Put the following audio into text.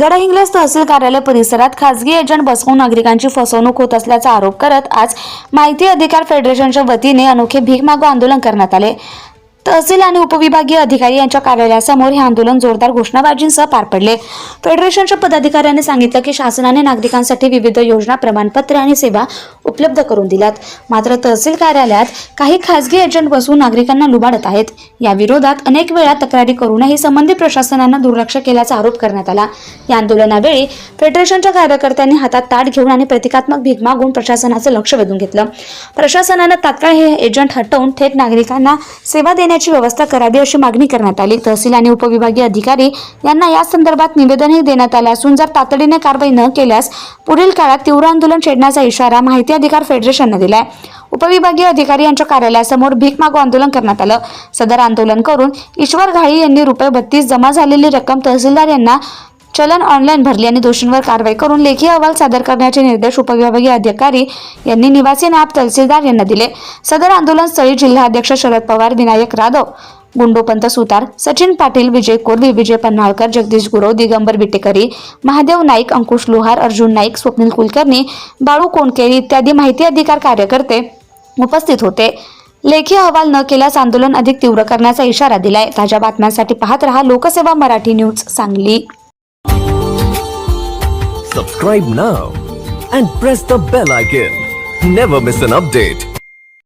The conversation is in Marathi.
गडहिंग्लज तहसील कार्यालय परिसरात खासगी एजंट बसवून नागरिकांची फसवणूक होत असल्याचा आरोप करत आज माहिती अधिकार फेडरेशनच्या वतीने अनोखे भीक मागो आंदोलन करण्यात आले. तहसील आणि उपविभागीय अधिकारी यांच्या कार्यालयासमोर हे आंदोलन जोरदार घोषणाबाजींसह पार पडले. फेडरेशनच्या पदाधिकाऱ्यांनी सांगितलं की शासनाने नागरिकांसाठी विविध योजना प्रमाणपत्रे आणि सेवा उपलब्ध करून दिल्यात. मात्र तहसील कार्यालयात काही खासगी एजंट बसवून नागरिकांना लुबाडत आहेत. या विरोधात अनेक वेळा तक्रारी करूनही संबंधित प्रशासनानं दुर्लक्ष केल्याचा आरोप करण्यात आला. या आंदोलनावेळी फेडरेशनच्या कार्यकर्त्यांनी हातात ताट घेऊन आणि प्रतिकात्मक भीक मागून प्रशासनाचं लक्ष वेधून घेतलं. प्रशासनानं तात्काळ हे एजंट हटवून थेट नागरिकांना सेवा देण्याची व्यवस्था करावी अशी मागणी करण्यात आली. तहसील आणि उपविभागीय अधिकारी यांना या संदर्भात निवेदनही देण्यात आले असून जर तातडीने कारवाई न केल्यास पुढील काळात तीव्र आंदोलन छेडण्याचा इशारा माहिती अधिकार फेडरेशनने दिलाय. उपविभागीय अधिकारी यांच्या कार्यालयासमोर भीक मागो आंदोलन करण्यात आलं. सदर आंदोलन करून ईश्वर घाई यांनी रुपये बत्तीस जमा झालेली रक्कम तहसीलदार यांना चलन ऑनलाईन भरली आणि दोषींवर कारवाई करून लेखी अहवाल सादर करण्याचे निर्देश उपविभागीय अधिकारी यांनी निवासी नायब तहसीलदार यांना दिले. सदर आंदोलन स्थळी जिल्हाध्यक्ष शरद पवार विनायक राधव गुंडोपंत सुतार सचिन पाटील विजय कोरवी विजय पन्हाळकर जगदीश गुरव दिगंबर बिटेकरी महादेव नाईक अंकुश लोहार अर्जुन नाईक स्वप्नील कुलकर्णी बाळू कोणकेरी इत्यादी माहिती अधिकार कार्यकर्ते उपस्थित होते. लेखी अहवाल न केल्यास आंदोलन अधिक तीव्र करण्याचा इशारा दिलाय. ताज्या बातम्यांसाठी पाहत रहा Lokseva Marathi news Sangli. Subscribe now and press the bell icon never miss an update